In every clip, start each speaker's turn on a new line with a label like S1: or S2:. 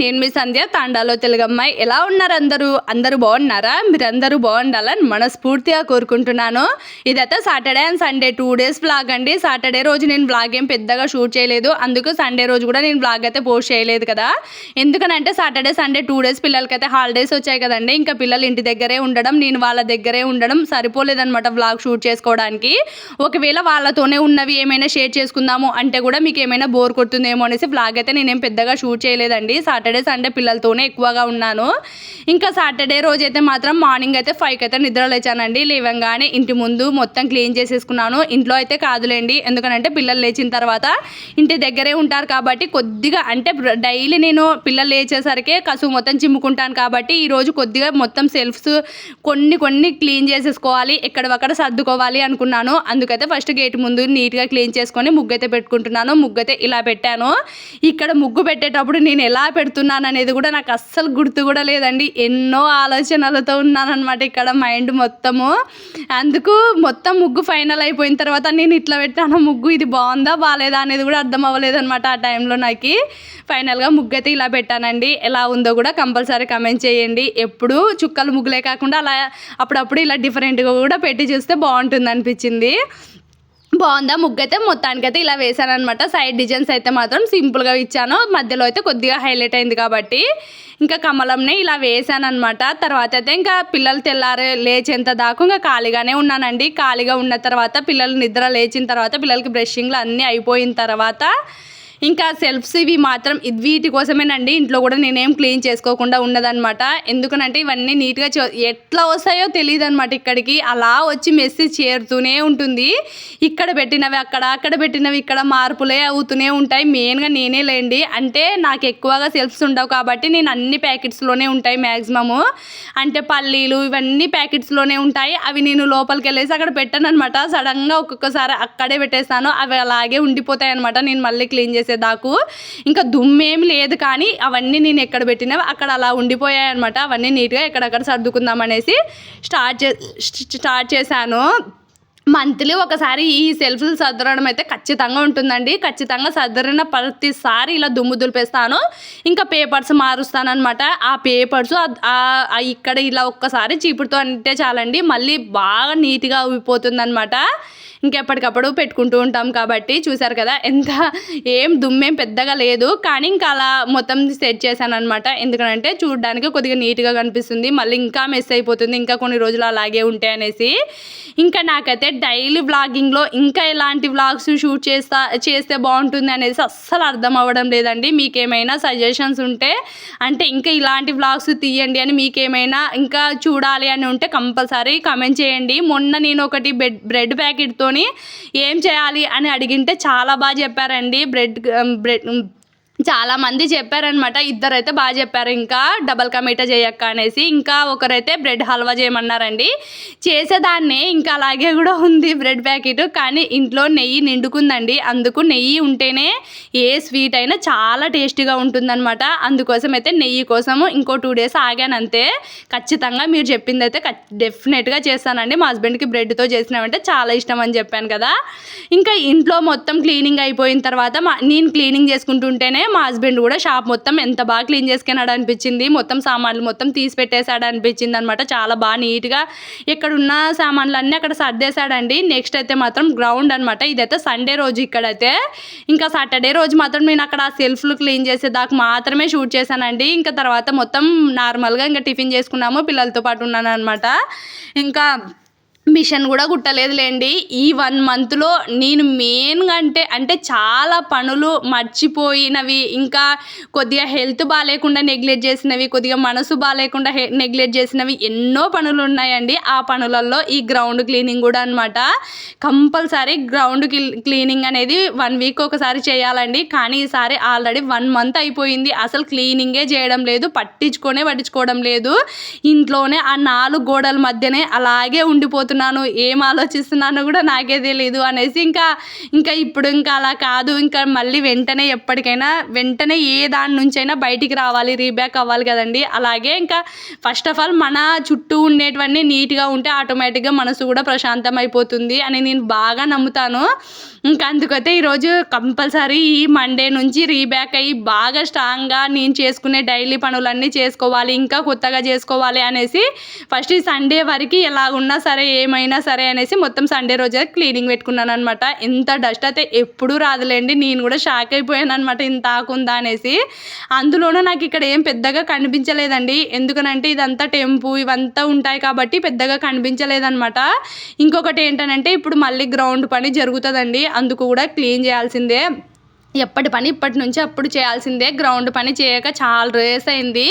S1: నేను మీ సంధ్య తాండాలో తెలుగమ్మాయి ఎలా ఉన్నారు అందరూ? అందరూ బాగున్నారా? మీరందరూ బాగుండాలని మనస్ఫూర్తిగా కోరుకుంటున్నాను. ఇదైతే Saturday and Sunday two days blog అండి. సాటర్డే రోజు నేను బ్లాగ్ ఏం పెద్దగా షూట్ చేయలేదు. అందుకు సండే రోజు కూడా నేను బ్లాగ్ అయితే పోస్ట్ చేయలేదు కదా. ఎందుకనంటే సాటర్డే సండే టూ డేస్ పిల్లలకైతే హాలిడేస్ వచ్చాయి కదండి. ఇంకా పిల్లలు ఇంటి దగ్గరే ఉండడం నేను వాళ్ళ దగ్గరే ఉండడం సరిపోలేదనమాట బ్లాగ్ షూట్ చేసుకోవడానికి. ఒకవేళ వాళ్ళతోనే ఉన్నవి ఏమైనా షేర్ చేసుకుందాము అంటే కూడా మీకు ఏమైనా బోర్ కొడుతుందేమో అనేసి బ్లాగ్ అయితే నేనేం పెద్దగా షూట్ చేయలేదండి. సాటర్డే సండే పిల్లలతోనే ఎక్కువగా ఉన్నాను. ఇంకా సాటర్డే రోజు అయితే మాత్రం మార్నింగ్ అయితే ఫైవ్కి అయితే నిద్ర లేచానండి. లేవంగానే ఇంటి ముందు మొత్తం క్లీన్ చేసేసుకున్నాను. ఇంట్లో అయితే కాదులేండి. ఎందుకంటే పిల్లలు లేచిన తర్వాత ఇంటి దగ్గరే ఉంటారు కాబట్టి కొద్దిగా అంటే డైలీ నేను పిల్లలు లేచేసరికి కసువు మొత్తం చిమ్ముకుంటాను కాబట్టి ఈరోజు కొద్దిగా మొత్తం సెల్ఫ్స్ కొన్ని కొన్ని క్లీన్ చేసేసుకోవాలి. ఎక్కడవక్కడ సర్దుకోవాలి అనుకున్నాను. అందుకైతే ఫస్ట్ గేట్ ముందు నీట్గా క్లీన్ చేసుకొని ముగ్గు అయితే పెట్టుకుంటున్నాను. ముగ్గు అయితే ఇలా పెట్టాను. ఇక్కడ ముగ్గు పెట్టేటప్పుడు నేను ఎలా పెడుతున్నాను అనేది కూడా నాకు అస్సలు గుర్తు కూడా లేదండి. ఎన్నో ఆలోచనలతో ఉన్నాను అనమాట ఇక్కడ మైండ్ మొత్తము. అందుకు మొత్తం ముగ్గు ఫైనల్ అయిపోయిన తర్వాత నేను ఇట్లా పెట్టాను ముగ్గు ఇది బాగుందా బాగాలేదా అనేది కూడా అర్థం అవ్వలేదనమాట ఆ టైంలో నాకు. ఫైనల్గా ముగ్గు అయితే ఇలా పెట్టానండి. ఎలా ఉందో కూడా కంపల్సరీ కమెంట్ చేయండి. ఎప్పుడు చుక్కలు ముగ్గులే కాకుండా అలా అప్పుడప్పుడు ఇలా డిఫరెంట్గా కూడా పెట్టి చూస్తే బాగుంటుంది అనిపించింది. బాగుందా ముగ్గు అయితే మొత్తానికైతే ఇలా వేసాను అనమాట సైడ్ డిజైన్స్ అయితే మాత్రం సింపుల్గా ఇచ్చాను. మధ్యలో అయితే కొద్దిగా హైలైట్ అయింది కాబట్టి ఇంకా కమలంని ఇలా వేసాను అనమాట తర్వాత అయితే ఇంకా పిల్లలు తెల్లారు లేచేంత దాకా ఇంకా ఖాళీగానే ఉన్నానండి. ఖాళీగా ఉన్న తర్వాత పిల్లలు నిద్ర లేచిన తర్వాత పిల్లలకి బ్రషింగ్లు అన్నీ అయిపోయిన తర్వాత ఇంకా సెల్ఫ్స్ ఇవి మాత్రం వీటి కోసమేనండి. ఇంట్లో కూడా నేనేం క్లీన్ చేసుకోకుండా ఉన్నదనమాట ఎందుకనంటే ఇవన్నీ నీట్గా ఎట్లా వస్తాయో తెలియదు అనమాట ఇక్కడికి. అలా వచ్చి మెస్సి చేరుతూనే ఉంటుంది. ఇక్కడ పెట్టినవి అక్కడ అక్కడ పెట్టినవి ఇక్కడ మార్పులే అవుతూనే ఉంటాయి. మెయిన్గా నేనే లేండి. అంటే నాకు ఎక్కువగా సెల్ఫ్స్ ఉండవు కాబట్టి నేను అన్ని ప్యాకెట్స్లోనే ఉంటాయి మ్యాక్సిమము అంటే పల్లీలు ఇవన్నీ ప్యాకెట్స్లోనే ఉంటాయి. అవి నేను లోపలికి వెళ్ళేసి అక్కడ పెట్టాను అనమాట సడన్గా ఒక్కొక్కసారి అక్కడే పెట్టేస్తాను. అవి అలాగే ఉండిపోతాయి అనమాట నేను మళ్ళీ క్లీన్ చేసి చేసేదాకు. ఇంకా దుమ్మేం లేదు కానీ అవన్నీ నేను ఎక్కడ పెట్టినా అక్కడ అలా ఉండిపోయాయి అనమాట అవన్నీ నీట్గా ఎక్కడెక్కడ సర్దుకుందాం అనేసి స్టార్ట్ చే స్టార్ట్ చేశాను. మంత్లీ ఒకసారి ఈ సెల్ఫ్లు సర్దరడం అయితే ఖచ్చితంగా ఉంటుందండి. ఖచ్చితంగా సర్దరిన ప్రతిసారి ఇలా దుమ్ము దులిపేస్తాను. ఇంకా పేపర్స్ మారుస్తాను అనమాట ఆ పేపర్స్ ఇక్కడ ఇలా ఒక్కసారి చీపుడుతో అంటే చాలండి. మళ్ళీ బాగా నీట్గా ఊపిపోతుంది అనమాట ఇంకెప్పటికప్పుడు పెట్టుకుంటూ ఉంటాం కాబట్టి చూసారు కదా ఎంత ఏం దుమ్మేం పెద్దగా లేదు. కానీ ఇంకా అలా మొత్తం సెట్ చేశాను అనమాట ఎందుకంటే చూడడానికి కొద్దిగా నీట్గా కనిపిస్తుంది. మళ్ళీ ఇంకా మెస్ అయిపోతుంది. ఇంకా కొన్ని రోజులు అలాగే ఉంటాయి అనేసి. ఇంకా నాకైతే డైలీ వ్లాగింగ్లో ఇంకా ఎలాంటి వ్లాగ్స్ షూట్ చేస్తా చేస్తే బాగుంటుంది అనేసి అస్సలు అర్థం అవ్వడం లేదండి. మీకేమైనా సజెషన్స్ ఉంటే అంటే ఇంకా ఇలాంటి వ్లాగ్స్ తీయండి అని మీకేమైనా ఇంకా చూడాలి అని ఉంటే కంపల్సరీ కమెంట్ చేయండి. మొన్న నేను ఒకటి బెడ్ బ్రెడ్ ప్యాకెట్తో ఏం చేయాలి అని అడిగింటే చాలా బాగా చెప్పారండి. బ్రెడ్ బ్రెడ్ చాలామంది చెప్పారనమాట ఇద్దరైతే బాగా చెప్పారు. ఇంకా డబల్ కమీట చేయక్క అనేసి. ఇంకా ఒకరైతే బ్రెడ్ హల్వా చేయమన్నారండి. చేసేదాన్నే ఇంకా అలాగే కూడా ఉంది బ్రెడ్ ప్యాకెట్. కానీ ఇంట్లో నెయ్యి నిండుకుందండి. అందుకు నెయ్యి ఉంటేనే ఏ స్వీట్ అయినా చాలా టేస్టీగా ఉంటుందన్నమాట. అందుకోసం అయితే నెయ్యి కోసము ఇంకో టూ డేస్ ఆగాను అంతే. ఖచ్చితంగా మీరు చెప్పింది అయితే డెఫినెట్గా చేస్తానండి. మా హస్బెండ్కి బ్రెడ్తో చేసినామంటే చాలా ఇష్టం అని చెప్పాను కదా. ఇంకా ఇంట్లో మొత్తం క్లీనింగ్ అయిపోయిన తర్వాత మా నేను క్లీనింగ్ చేసుకుంటుంటేనే మా హస్బెండ్ కూడా షాప్ మొత్తం ఎంత బాగా క్లీన్ చేసుకున్నాడు అనిపించింది. మొత్తం సామాన్లు మొత్తం తీసి పెట్టేశాడు అనిపించింది అనమాట చాలా బాగా నీట్గా ఇక్కడ ఉన్న సామాన్లు అన్నీ అక్కడ సర్దేశాడండి. నెక్స్ట్ అయితే మాత్రం గ్రౌండ్ అనమాట ఇదైతే సండే రోజు ఇక్కడైతే. ఇంకా సాటర్డే రోజు మాత్రం నేను అక్కడ ఆ సెల్ఫ్లు క్లీన్ చేసేదాకా మాత్రమే షూట్ చేశానండి. ఇంకా తర్వాత మొత్తం నార్మల్గా ఇంకా టిఫిన్ చేసుకున్నాము. పిల్లలతో పాటు ఉన్నాను అనమాట ఇంకా మిషన్ కూడా కుట్టలేదులేండి. ఈ వన్ మంత్లో నేను మెయిన్గా అంటే అంటే చాలా పనులు మర్చిపోయినవి. ఇంకా కొద్దిగా హెల్త్ బాగాలేకుండా నెగ్లెక్ట్ చేసినవి కొద్దిగా మనసు బాగాలేకుండా నెగ్లెక్ట్ చేసినవి ఎన్నో పనులు ఉన్నాయండి. ఆ పనులలో ఈ గ్రౌండ్ క్లీనింగ్ కూడా అనమాట కంపల్సరీ గ్రౌండ్ క్లీనింగ్ అనేది వన్ వీక్ ఒకసారి చేయాలండి. కానీ ఈసారి ఆల్రెడీ వన్ మంత్ అయిపోయింది. అసలు క్లీనింగే చేయడం లేదు పట్టించుకొనే పట్టించుకోవడం లేదు. ఇంట్లోనే ఆ నాలుగు గోడల మధ్యనే అలాగే ఉండిపోతున్నాయి చేస్తున్నాను ఏం ఆలోచిస్తున్నానో కూడా నాకే తెలియదు అనేసి ఇంకా ఇంకా ఇప్పుడు ఇంకా అలా కాదు. ఇంకా మళ్ళీ వెంటనే ఎప్పటికైనా వెంటనే ఏ దాని నుంచైనా బయటికి రావాలి రీబ్యాక్ అవ్వాలి కదండి. అలాగే ఇంకా ఫస్ట్ ఆఫ్ ఆల్ మన చుట్టూ ఉండేటివన్నీ నీట్గా ఉంటే ఆటోమేటిక్గా మనసు కూడా ప్రశాంతం అయిపోతుంది అని నేను బాగా నమ్ముతాను. ఇంకా అందుకైతే ఈరోజు కంపల్సరీ ఈ మండే నుంచి రీబ్యాక్ అయ్యి బాగా స్ట్రాంగ్గా నేను చేసుకునే డైలీ పనులన్నీ చేసుకోవాలి ఇంకా కొత్తగా చేసుకోవాలి అనేసి ఫస్ట్ ఈ సండే వరకు ఎలా ఉన్నా సరే ఏమైనా సరే అనేసి మొత్తం సండే రోజే క్లీనింగ్ పెట్టుకున్నాను అనమాట ఇంత డస్ట్ అయితే ఎప్పుడూ రాదులేండి నేను కూడా షాక్ అయిపోయాను అనమాట ఇంత ఆకుందా అనేసి. అందులోనూ నాకు ఇక్కడ ఏం పెద్దగా కనిపించలేదండి. ఎందుకనంటే ఇదంతా టెంపు ఇవంతా ఉంటాయి కాబట్టి పెద్దగా కనిపించలేదన్నమాట. ఇంకొకటి ఏంటనంటే ఇప్పుడు మళ్ళీ గ్రౌండ్ పని జరుగుతుందండి. అందుకు కూడా క్లీన్ చేయాల్సిందే. ఎప్పటి పని ఇప్పటి నుంచి అప్పుడు చేయాల్సిందే. గ్రౌండ్ పని చేయక చాలా రేస్ అయింది.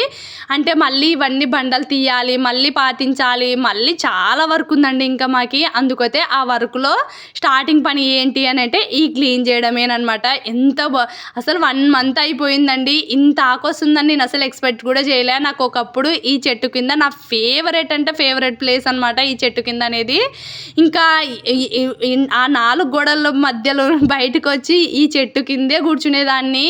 S1: అంటే మళ్ళీ ఇవన్నీ బండలు తీయాలి మళ్ళీ పాతించాలి మళ్ళీ చాలా వర్క్ ఉందండి ఇంకా మాకి. అందుకైతే ఆ వర్క్లో స్టార్టింగ్ పని ఏంటి అని అంటే ఈ క్లీన్ చేయడమేనమాట ఎంత బా అసలు వన్ మంత్ అయిపోయిందండి. ఇంత ఆకొస్తుందని నేను అసలు ఎక్స్పెక్ట్ కూడా చేయలే. నాకు ఒకప్పుడు ఈ చెట్టు కింద నా ఫేవరెట్ అంటే ఫేవరెట్ ప్లేస్ అనమాట ఈ చెట్టు కింద అనేది. ఇంకా ఆ నాలుగు గోడల మధ్యలో బయటకు వచ్చి ఈ చెట్టు కిందే కూర్చునేదాన్ని.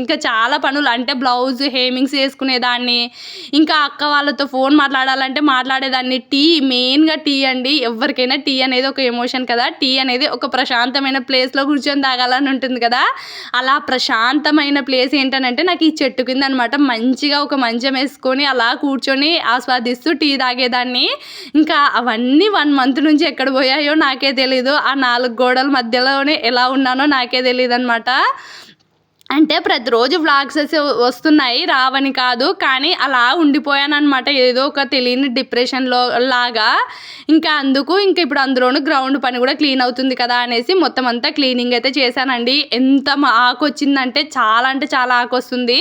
S1: ఇంకా చాలా పనులు అంటే బ్లౌజ్ హేమింగ్స్ వేసుకునేదాన్ని. ఇంకా అక్క వాళ్ళతో ఫోన్ మాట్లాడాలంటే మాట్లాడేదాన్ని. టీ మెయిన్గా టీ అండి. ఎవరికైనా టీ అనేది ఒక ఎమోషన్ కదా. టీ అనేది ఒక ప్రశాంతమైన ప్లేస్లో కూర్చొని తాగాలని ఉంటుంది కదా. అలా ప్రశాంతమైన ప్లేస్ ఏంటనంటే నాకు ఈ చెట్టు కింద అనమాట మంచిగా ఒక మంచం వేసుకొని అలా కూర్చొని ఆస్వాదిస్తూ టీ తాగేదాన్ని. ఇంకా అవన్నీ వన్ మంత్ నుంచి ఎక్కడ పోయాయో నాకే తెలీదు. ఆ నాలుగు గోడల మధ్యలోనే ఎలా ఉన్నానో నాకే తెలియదు అనమాట అంటే ప్రతిరోజు వ్లాగ్స్ వస్తున్నాయి రావని కాదు. కానీ అలా ఉండిపోయాను అనమాట ఏదో ఒక తెలియని డిప్రెషన్లో లాగా. ఇంకా అందుకు ఇంకా ఇప్పుడు అందులోనూ గ్రౌండ్ పని కూడా క్లీన్ అవుతుంది కదా అనేసి మొత్తం అంతా క్లీనింగ్ అయితే చేశానండి. ఎంత ఆకు వచ్చిందంటే చాలా అంటే చాలా ఆకు వస్తుంది.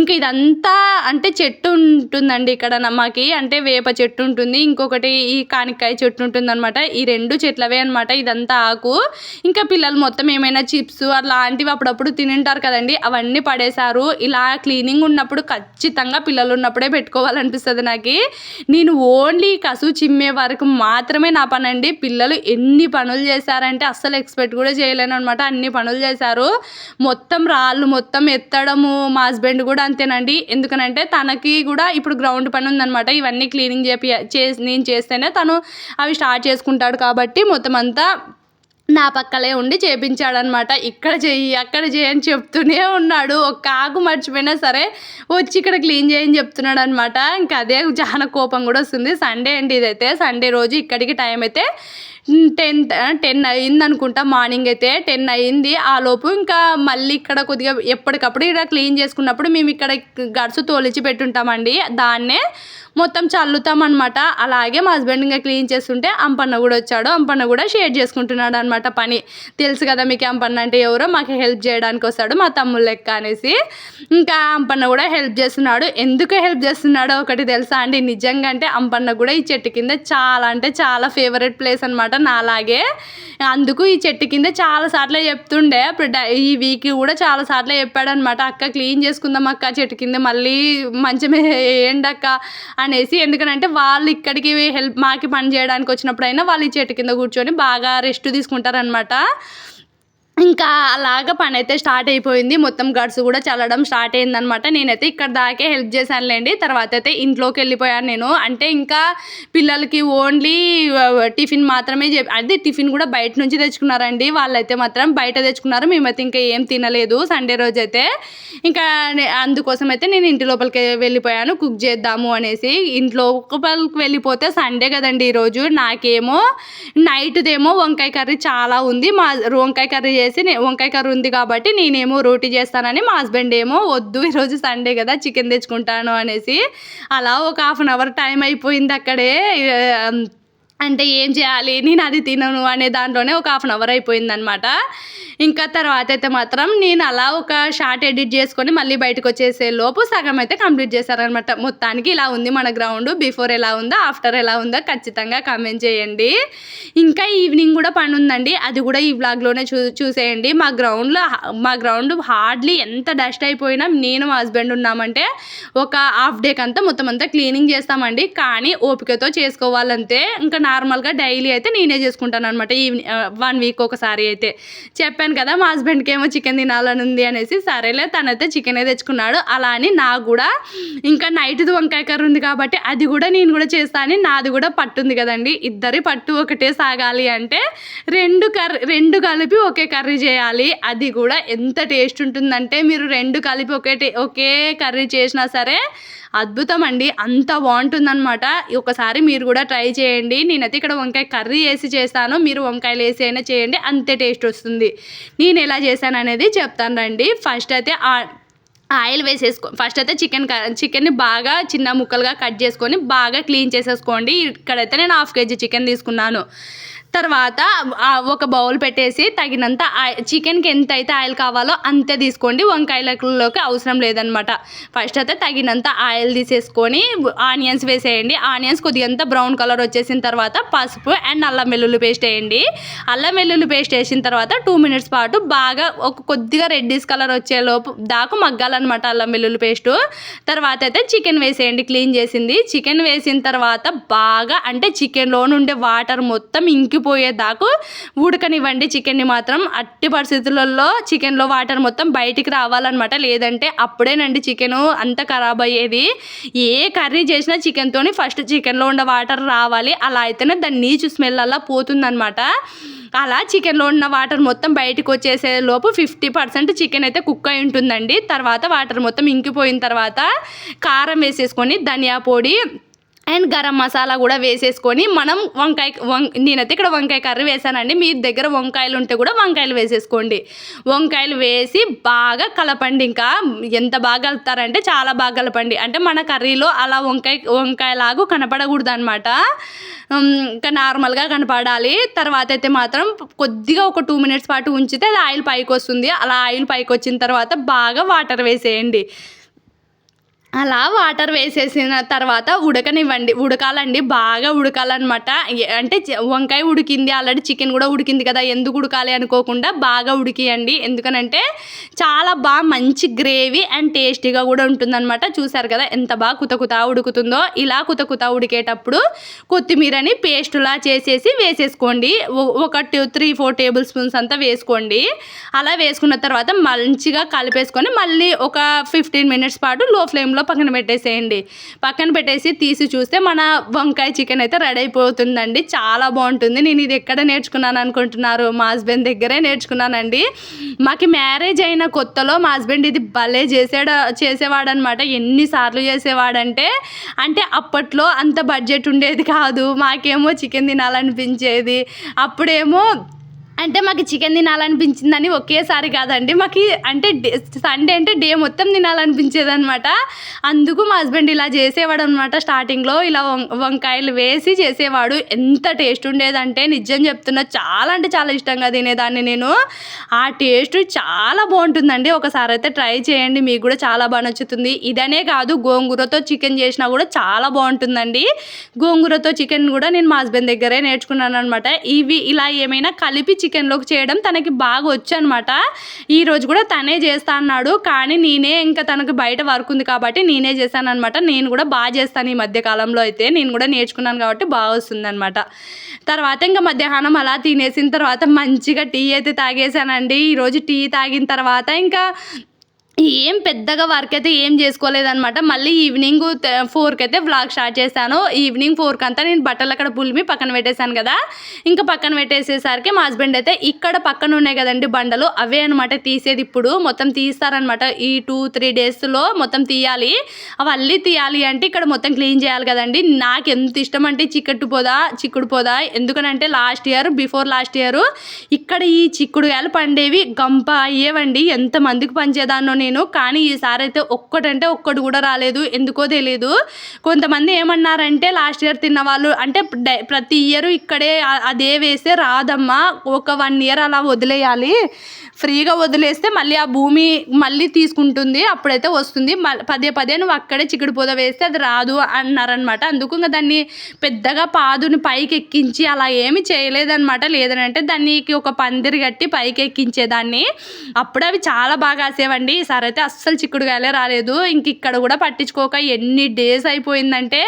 S1: ఇంకా ఇదంతా అంటే చెట్టు ఉంటుందండి ఇక్కడ నమ్మకి. మాకి అంటే వేప చెట్టు ఉంటుంది. ఇంకొకటి ఈ కానిక్కాయ చెట్టు ఉంటుంది అనమాట ఈ రెండు చెట్లవే అనమాట ఇదంతా ఆకు. ఇంకా పిల్లలు మొత్తం ఏమైనా చిప్స్ అలాంటివి అప్పుడప్పుడు తినింటారు కదండి అవన్నీ పడేశారు. ఇలా క్లీనింగ్ ఉన్నప్పుడు ఖచ్చితంగా పిల్లలు ఉన్నప్పుడే పెట్టుకోవాలనిపిస్తుంది నాకు. నేను ఓన్లీ కసు చిమ్మే వరకు మాత్రమే నా పని అండి పిల్లలు ఎన్ని పనులు చేశారంటే అస్సలు ఎక్స్పెక్ట్ కూడా చేయలేను అనమాట అన్ని పనులు చేశారు. మొత్తం రాళ్ళు మొత్తం ఎత్తడము మా హస్బెండ్ కూడా అంతేనండి. ఎందుకనంటే తనకి కూడా ఇప్పుడు గ్రౌండ్ పని ఉందనమాట ఇవన్నీ క్లీనింగ్ చేపి చేసి నేను చేస్తేనే తను అవి స్టార్ట్ చేసుకుంటాడు కాబట్టి మొత్తం అంతా నా పక్కలే ఉండి చేపించాడనమాట. ఇక్కడ చెయ్యి అక్కడ చేయని చెప్తూనే ఉన్నాడు. ఒక ఆకు మర్చిపోయినా సరే వచ్చి ఇక్కడ క్లీన్ చేయని చెప్తున్నాడు అనమాట ఇంకా అదే చాలా కోపం కూడా వస్తుంది. సండే అండి ఇదైతే. సండే రోజు ఇక్కడికి టైం అయితే టెన్ టెన్ అయింది అనుకుంటా మార్నింగ్ అయితే. టెన్ అయింది. ఆ లోపు ఇంకా మళ్ళీ ఇక్కడ కొద్దిగా ఎప్పటికప్పుడు ఇక్కడ క్లీన్ చేసుకున్నప్పుడు మేము ఇక్కడ గడుసు తోలిచి పెట్టుంటామండి. దాన్నే మొత్తం చల్లుతాం అనమాట అలాగే మా హస్బెండ్ ఇంకా క్లీన్ చేస్తుంటే అంపన్న కూడా వచ్చాడు. అంపన్న కూడా షేర్ చేసుకుంటున్నాడు అనమాట పని. తెలుసు కదా మీకు అంపన్న అంటే ఎవరో మాకు హెల్ప్ చేయడానికి వస్తాడు మా తమ్ముడు లెక్క అనేసి. ఇంకా అంపన్న కూడా హెల్ప్ చేస్తున్నాడు. ఎందుకు హెల్ప్ చేస్తున్నాడో ఒకటి తెలుసా అండి? నిజంగా అంటే అంపన్న కూడా ఈ చెట్టు కింద చాలా అంటే చాలా ఫేవరెట్ ప్లేస్ అనమాట నాలాగే. అందుకు ఈ చెట్టు కింద చాలా సార్లు చెప్తుండే. ఇప్పుడు ఈ వీక్ కూడా చాలా సార్లు చెప్పాడు అనమాట అక్క క్లీన్ చేసుకుందాం అక్క చెట్టు కింద మళ్ళీ మంచమే వేయండి అక్క? అనేసి ఎందుకంటే వాళ్ళు ఇక్కడికి హెల్ప్ మాకి పని చేయడానికి వచ్చినప్పుడైనా వాళ్ళు ఈ చెట్టు కింద కూర్చొని బాగా రెస్ట్ తీసుకుంటారనమాట ఇంకా అలాగ పని అయితే స్టార్ట్ అయిపోయింది. మొత్తం గడ్స్ కూడా చల్లడం స్టార్ట్ అయిందనమాట నేనైతే ఇక్కడ దాకే హెల్ప్ చేశానులేండి. తర్వాత అయితే ఇంట్లోకి వెళ్ళిపోయాను నేను. అంటే ఇంకా పిల్లలకి ఓన్లీ టిఫిన్ మాత్రమే చెప్ టిఫిన్ కూడా బయట నుంచి తెచ్చుకున్నారండి. వాళ్ళైతే మాత్రం బయట తెచ్చుకున్నారు. మేమైతే ఇంకా ఏం తినలేదు సండే రోజు అయితే ఇంకా అందుకోసం అయితే నేను ఇంటి లోపలికి వెళ్ళిపోయాను. కుక్ చేద్దాము అనేసి. ఇంట్లో లోపలికి వెళ్ళిపోతే సండే కదండి ఈరోజు. నాకేమో నైట్దేమో వంకాయ కర్రీ చాలా ఉంది. మా వంకాయ కర్రీ చేసి వంకాయ కర్రీ ఉంది కాబట్టి నేనేమో రోటీ చేస్తానని మా హస్బెండ్ ఏమో వద్దు ఈరోజు సండే కదా చికెన్ తెచ్చుకుంటాను అనేసి అలా ఒక హాఫ్ అన్ అవర్ టైం అయిపోయింది అక్కడే. అంటే ఏం చేయాలి? నేను అది తినను అనే దాంట్లోనే ఒక హాఫ్ అన్ అవర్ అయిపోయిందనమాట ఇంకా తర్వాత అయితే మాత్రం నేను అలా ఒక షార్ట్ ఎడిట్ చేసుకొని మళ్ళీ బయటకు వచ్చేసే లోపు సగం అయితే కంప్లీట్ చేశారనమాట మొత్తానికి ఇలా ఉంది మన గ్రౌండ్ బిఫోర్ ఎలా ఉందో ఆఫ్టర్ ఎలా ఉందో ఖచ్చితంగా కామెంట్ చేయండి. ఇంకా ఈవినింగ్ కూడా పని ఉందండి. అది కూడా ఈ వ్లాగ్లోనే చూ చూసేయండి. మా గ్రౌండ్లో మా గ్రౌండ్ హార్డ్లీ ఎంత డస్ట్ అయిపోయినా నేను మా హస్బెండ్ ఉన్నామంటే ఒక హాఫ్ డేకి అంతా మొత్తం అంతా క్లీనింగ్ చేస్తామండి. కానీ ఓపికతో చేసుకోవాలంతే. ఇంకా నార్మల్గా డైలీ అయితే నేనే చేసుకుంటాను అనమాట ఈవినింగ్ వన్ వీక్ ఒకసారి అయితే. చెప్పాను కదా మా హస్బెండ్కి ఏమో చికెన్ తినాలని ఉంది అనేసి. సరేలే తనైతే చికెనే తెచ్చుకున్నాడు. అలా అని నాకు కూడా ఇంకా నైట్ది వంకాయ కర్రీ ఉంది కాబట్టి అది కూడా నేను కూడా చేస్తాను నాది కూడా పట్టుంది కదండి. ఇద్దరి పట్టు ఒకటే సాగాలి అంటే రెండు కర్రీ రెండు కలిపి ఒకే కర్రీ చేయాలి. అది కూడా ఎంత టేస్ట్ ఉంటుందంటే మీరు రెండు కలిపి ఒకే ఒకే కర్రీ చేసినా సరే అద్భుతం అండి అంత బాగుంటుందన్నమాట. ఒకసారి మీరు కూడా ట్రై చేయండి. నేనైతే ఇక్కడ వంకాయ కర్రీ వేసి చేస్తాను. మీరు వంకాయలు వేసి అయినా చేయండి. అంతే టేస్ట్ వస్తుంది. నేను ఎలా చేశాను అనేది చెప్తాను రండి. ఫస్ట్ అయితే ఆయిల్ వేసేసుకో ఫస్ట్ అయితే చికెన్ చికెన్ని బాగా చిన్న ముక్కలుగా కట్ చేసుకొని బాగా క్లీన్ చేసేసుకోండి. ఇక్కడైతే నేను హాఫ్ కేజీ చికెన్ తీసుకున్నాను. తర్వాత ఒక బౌల్ పెట్టేసి తగినంత చికెన్కి ఎంత అయితే ఆయిల్ కావాలో అంతే తీసుకోండి. వంకాయలలోకి అవసరం లేదనమాట. ఫస్ట్ అయితే తగినంత ఆయిల్ తీసేసుకొని ఆనియన్స్ వేసేయండి. ఆనియన్స్ కొద్దిగంత బ్రౌన్ కలర్ వచ్చేసిన తర్వాత పసుపు అండ్ అల్లం వెల్లుల్లి పేస్ట్ వేయండి. అల్లం వెల్లుల్లి పేస్ట్ వేసిన తర్వాత టూ మినిట్స్ పాటు బాగా ఒక కొద్దిగా రెడ్డిస్ కలర్ వచ్చే లోపు దాకా మగ్గాలన్నమాట అల్లం వెల్లుల్లి పేస్టు. తర్వాత అయితే చికెన్ వేసేయండి. క్లీన్ చేసింది. చికెన్ వేసిన తర్వాత బాగా అంటే చికెన్లో నుండే వాటర్ మొత్తం ఇంకిపోయేదాకా ఉడకనివ్వండి చికెన్ని మాత్రం. అట్టి పరిస్థితులలో చికెన్లో వాటర్ మొత్తం బయటికి రావాలన్నమాట. లేదంటే అప్పుడేనండి చికెన్ అంత ఖరాబ్ అయ్యేది. ఏ కర్రీ చేసినా చికెన్తోని ఫస్ట్ చికెన్లో ఉన్న వాటర్ రావాలి. అలా అయితేనే దాని నీచు స్మెల్ అలా పోతుందన్నమాట. అలా చికెన్లో ఉన్న వాటర్ మొత్తం బయటకు వచ్చేసే లోపు ఫిఫ్టీ పర్సెంట్ చికెన్ అయితే కుక్ అయి ఉంటుందండి. తర్వాత వాటర్ మొత్తం ఇంకిపోయిన తర్వాత కారం వేసేసుకొని ధనియా పొడి అండ్ గరం మసాలా కూడా వేసేసుకొని మనం వంకాయ వం నేనైతే ఇక్కడ వంకాయ కర్రీ వేసానండి. మీ దగ్గర వంకాయలు ఉంటే కూడా వంకాయలు వేసేసుకోండి. వంకాయలు వేసి బాగా కలపండి ఇంకా. ఎంత బాగా కలుపుతారంటే చాలా బాగా కలపండి. అంటే మన కర్రీలో అలా వంకాయ వంకాయలాగా కనపడకూడదు అనమాట ఇంకా నార్మల్గా కనపడాలి. తర్వాత అయితే మాత్రం కొద్దిగా ఒక టూ మినిట్స్ పాటు ఉంచితే అది ఆయిల్ పైకి వస్తుంది అలా ఆయిల్ పైకి వచ్చిన తర్వాత బాగా వాటర్ వేసేయండి. అలా వాటర్ వేసేసిన తర్వాత ఉడకనివ్వండి. ఉడకాలండి. బాగా ఉడకాలన్నమాట. అంటే వంకాయ ఉడికింది. ఆల్రెడీ చికెన్ కూడా ఉడికింది కదా. ఎందుకు ఉడకాలి అనుకోకుండా బాగా ఉడికియండి. ఎందుకనంటే చాలా బాగా మంచి గ్రేవీ అండ్ టేస్టీగా కూడా ఉంటుందన్నమాట. చూసారు కదా ఎంత బాగా కుత ఉడుకుతుందో. ఇలా కుత కుత ఉడికేటప్పుడు కొత్తిమీరని పేస్టులా చేసేసి వేసేసుకోండి. ఒక two three four tablespoons అంతా వేసుకోండి. అలా వేసుకున్న తర్వాత మంచిగా కలిపేసుకొని మళ్ళీ ఒక ఫిఫ్టీన్ మినిట్స్ పాటు లో ఫ్లేమ్లో పక్కన పెట్టేసేయండి. పక్కన పెట్టేసి తీసి చూస్తే మన వంకాయ చికెన్ అయితే రెడీ అయిపోతుందండి. చాలా బాగుంటుంది. నేను ఇది ఎక్కడ నేర్చుకున్నాను అనుకుంటున్నారు? మా హస్బెండ్ దగ్గరే నేర్చుకున్నానండి. మాకు మ్యారేజ్ అయిన కొత్తలో మా హస్బెండ్ ఇది భలే చేసాడు చేసేవాడు అనమాట ఎన్నిసార్లు చేసేవాడంటే అంటే అప్పట్లో అంత బడ్జెట్ ఉండేది కాదు. మాకేమో చికెన్ తినాలనిపించేది. అప్పుడేమో అంటే మాకు చికెన్ తినాలనిపించిందని ఒకేసారి కాదండి. మాకు అంటే డే సండే అంటే డే మొత్తం తినాలనిపించేది అనమాట అందుకు మా హస్బెండ్ ఇలా చేసేవాడు అనమాట స్టార్టింగ్లో. ఇలా వం- వంకాయలు వేసి చేసేవాడు. ఎంత టేస్ట్ ఉండేదంటే నిజం చెప్తున్నా చాలా అంటే చాలా ఇష్టంగా తినేదాన్ని నేను. ఆ టేస్ట్ చాలా బాగుంటుందండి. ఒకసారి అయితే ట్రై చేయండి. మీకు కూడా చాలా బాగా నచ్చుతుంది. ఇదనే కాదు గోంగూరతో చికెన్ చేసినా కూడా చాలా బాగుంటుందండి. గోంగూరతో చికెన్ కూడా నేను మా హస్బెండ్ దగ్గరే నేర్చుకున్నాను అనమాట ఇవి ఇలా ఏమైనా కలిపి చికెన్లోకి చేయడం తనకి బాగా వచ్చు అనమాట ఈరోజు కూడా తనే చేస్తా అన్నాడు. కానీ నేనే ఇంకా తనకు బయట వర్క్ ఉంది కాబట్టి నేనే చేశాను అనమాట నేను కూడా బాగా చేస్తాను ఈ మధ్య కాలంలో అయితే. నేను కూడా నేర్చుకున్నాను కాబట్టి బాగా వస్తుందనమాట తర్వాత ఇంకా మధ్యాహ్నం అలా తినేసిన తర్వాత మంచిగా టీ అయితే తాగేసానండి ఈరోజు టీ తాగిన తర్వాత ఇంకా ఏం పెద్దగా వర్క్ అయితే ఏం చేసుకోలేదనమాట మళ్ళీ ఈవినింగ్ ఫోర్కి అయితే వ్లాగ్ స్టార్ట్ చేశాను. ఈవినింగ్ ఫోర్కి అంతా నేను బట్టలు అక్కడ పులిమి పక్కన పెట్టేశాను కదా. ఇంకా పక్కన పెట్టేసేసరికి మా హస్బెండ్ అయితే ఇక్కడ పక్కన ఉన్నాయి కదండి బండలు అవే అనమాట తీసేది ఇప్పుడు. మొత్తం తీస్తారనమాట ఈ టూ త్రీ డేస్లో మొత్తం తీయాలి. అవి అల్లి తీయాలి అంటే ఇక్కడ మొత్తం క్లీన్ చేయాలి కదండి. నాకు ఎంత ఇష్టం అంటే చిక్కట్టు పోదా చిక్కుడు పోదా. ఎందుకనంటే last year before last year ఇక్కడ ఈ చిక్కుడుగాయలు పండేవి గంప అయ్యేవండి. ఎంతమందికి పంచేదాన్నో నేను నేను కానీ ఈసారి అయితే ఒక్కటంటే ఒక్కటి కూడా రాలేదు. ఎందుకో తెలియదు కొంతమంది ఏమన్నారంటే లాస్ట్ ఇయర్ తిన్న వాళ్ళు అంటే డై- ప్రతి ఇయర్ ఇక్కడే అదే వేస్తే రాదమ్మా. ఒక వన్ ఇయర్ అలా వదిలేయాలి. ఫ్రీగా వదిలేస్తే మళ్ళీ ఆ భూమి మళ్ళీ తీసుకుంటుంది. అప్పుడైతే వస్తుంది. పదే పదే నువ్వు అక్కడే చిక్కుడు పొద వేస్తే అది రాదు అన్నారనమాట అందుకు ఇంకా దాన్ని పెద్దగా పాదుని పైకి ఎక్కించి అలా ఏమి చేయలేదనమాట లేదనంటే దానికి ఒక పందిరి కట్టి పైకి ఎక్కించేదాన్ని అప్పుడు అవి చాలా బాగా కాసేవండి ఈసారి ఈసారి అయితే అస్సలు చిక్కుడుగాయలే రాలేదు. ఇంక ఇక్కడ కూడా పట్టించుకోక ఎన్ని డేస్ అయిపోయిందంటే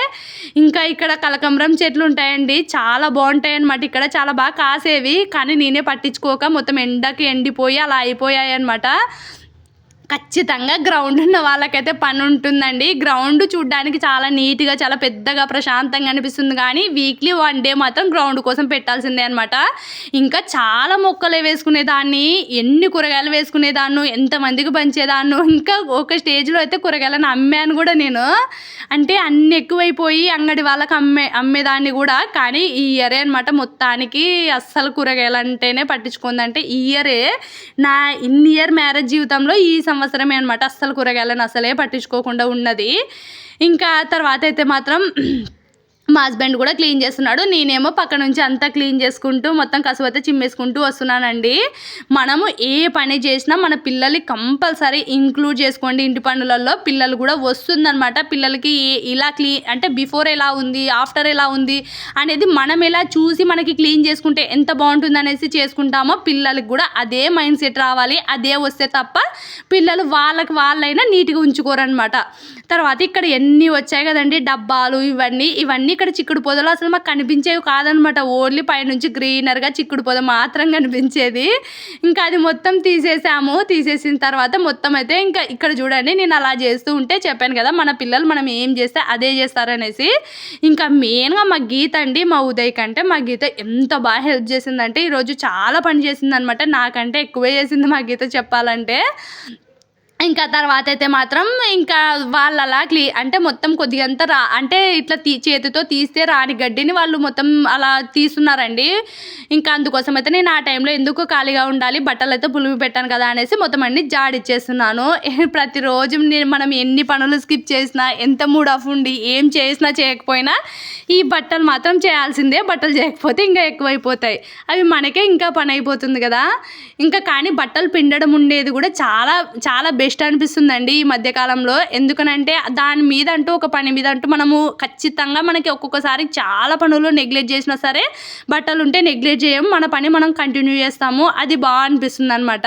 S1: ఇంకా ఇక్కడ కలకంబరం చెట్లు ఉంటాయండి. చాలా బాగుంటాయి అనమాట ఇక్కడ చాలా బాగా కాసేవి కానీ నేనే పట్టించుకోక మొత్తం ఎండకి ఎండిపోయి అలా అయిపోయాయి అనమాట ఖచ్చితంగా గ్రౌండ్ ఉన్న వాళ్ళకైతే పని ఉంటుందండి. గ్రౌండ్ చూడడానికి చాలా నీట్గా చాలా పెద్దగా ప్రశాంతంగా అనిపిస్తుంది. కానీ వీక్లీ వన్ డే మాత్రం గ్రౌండ్ కోసం పెట్టాల్సిందే అనమాట ఇంకా చాలా మొక్కలే వేసుకునేదాన్ని ఎన్ని కూరగాయలు వేసుకునేదాన్ను ఎంతమందికి పంచేదాన్ని ఇంకా ఒక స్టేజ్లో అయితే కూరగాయలను అమ్మాను కూడా నేను. అంటే అన్ని ఎక్కువైపోయి అంగడి వాళ్ళకి అమ్మే అమ్మేదాన్ని కూడా. కానీ ఈ ఇయరే అనమాట మొత్తానికి అస్సలు కూరగాయలు అంటేనే పట్టించుకుందంటే ఈ ఇయరే నా ఇన్ ఇయర్ మ్యారేజ్ జీవితంలో ఈ సంవత్సరమే అనమాట అస్సలు కూరగాయలను అసలే పట్టించుకోకుండా ఉన్నది. ఇంకా తర్వాత అయితే మాత్రం మా హస్బెండ్ కూడా క్లీన్ చేస్తున్నాడు. నేనేమో పక్క నుంచి అంతా క్లీన్ చేసుకుంటూ మొత్తం కసువైతే చిమ్మేసుకుంటూ వస్తున్నానండి. మనము ఏ పని చేసినా మన పిల్లల్ని కంపల్సరీ ఇంక్లూడ్ చేసుకోండి. ఇంటి పనులలో పిల్లలు కూడా వస్తుందన్నమాట. పిల్లలకి ఇలా క్లీన్ అంటే బిఫోర్ ఎలా ఉంది ఆఫ్టర్ ఎలా ఉంది అనేది మనం ఎలా చూసి మనకి క్లీన్ చేసుకుంటే ఎంత బాగుంటుంది అనేసి చేసుకుంటామో పిల్లలకి కూడా అదే మైండ్ సెట్ రావాలి. అదే వస్తే తప్ప పిల్లలు వాళ్ళకి వాళ్ళైనా నీట్గా ఉంచుకోరనమాట తర్వాత ఇక్కడ ఎన్ని వచ్చాయి కదండి? డబ్బాలు ఇవన్నీ. ఇవన్నీ ఇక్కడ చిక్కుడు పొదలు. అసలు మాకు కనిపించేవి కాదనమాట. ఓన్లీ పైనుంచి గ్రీనర్గా చిక్కుడు పొద మాత్రం కనిపించేది. ఇంకా అది మొత్తం తీసేసాము. తీసేసిన తర్వాత మొత్తం అయితే ఇంకా ఇక్కడ చూడండి నేను అలా చేస్తూ ఉంటే చెప్పాను కదా మన పిల్లలు మనం ఏం చేస్తే అదే చేస్తారనేసి. ఇంకా మెయిన్గా మా గీత అండి మా ఉదయ్ కంటే మా గీత ఎంత బాగా హెల్ప్ చేసిందంటే ఈరోజు చాలా పని చేసింది అనమాట నాకంటే ఎక్కువే చేసింది మా గీత చెప్పాలంటే. ఇంకా తర్వాత అయితే మాత్రం ఇంకా వాళ్ళు అలా క్లీ అంటే మొత్తం కొద్దిగంత రా అంటే ఇట్లా తీ చేతితో తీస్తే రాని గడ్డిని వాళ్ళు మొత్తం అలా తీస్తున్నారండి. ఇంకా అందుకోసం అయితే నేను ఆ టైంలో ఎందుకు ఖాళీగా ఉండాలి బట్టలు అయితే పులిమి పెట్టాను కదా అనేసి మొత్తం అన్ని జాడిచ్చేస్తున్నాను ప్రతిరోజు నేను మనం ఎన్ని పనులు స్కిప్ చేసినా ఎంత మూడ్ ఆఫ్ ఉండి ఏం చేసినా చేయకపోయినా ఈ బట్టలు మాత్రం చేయాల్సిందే. బట్టలు చేయకపోతే ఇంకా ఎక్కువైపోతాయి. అవి మనకే ఇంకా పని అయిపోతుంది కదా. ఇంకా కానీ బట్టలు పిండడం ఉండేది కూడా చాలా చాలా బెస్ట్ బెస్ట్ అనిపిస్తుందండి ఈ మధ్యకాలంలో. ఎందుకనంటే దాని మీద అంటూ ఒక పని మీద అంటూ మనము ఖచ్చితంగా మనకి ఒక్కొక్కసారి చాలా పనులు నెగ్లెక్ట్ చేసినా సరే బట్టలు ఉంటే నెగ్లెక్ట్ చేయం మన పని మనం కంటిన్యూ చేస్తాము. అది బాగా అనిపిస్తుంది అనమాట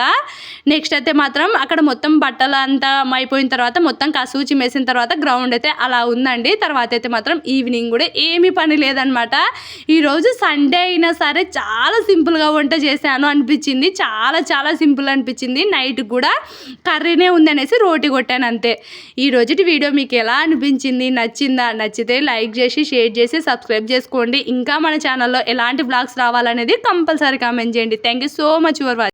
S1: నెక్స్ట్ అయితే మాత్రం అక్కడ మొత్తం బట్టలు అంతా అయిపోయిన తర్వాత మొత్తం కసువు చిమ్మేసిన తర్వాత గ్రౌండ్ అయితే అలా ఉందండి. తర్వాత అయితే మాత్రం ఈవినింగ్ కూడా ఏమీ పని లేదనమాట ఈరోజు సండే అయినా సరే చాలా సింపుల్గా వంట చేశాను అనిపించింది. చాలా చాలా సింపుల్ అనిపించింది. నైట్ కూడా కర్రీనే ఉందనేసి రోటి కొట్టాను అంతే. ఈ రోజుటి వీడియో మీకు ఎలా అనిపించింది? నచ్చిందా? నచ్చితే లైక్ చేసి షేర్ చేసి సబ్స్క్రైబ్ చేసుకోండి. ఇంకా మన ఛానల్లో ఎలాంటి బ్లాగ్స్ రావాలనేది కంపల్సరీ కామెంట్ చేయండి. Thank you so much for watch.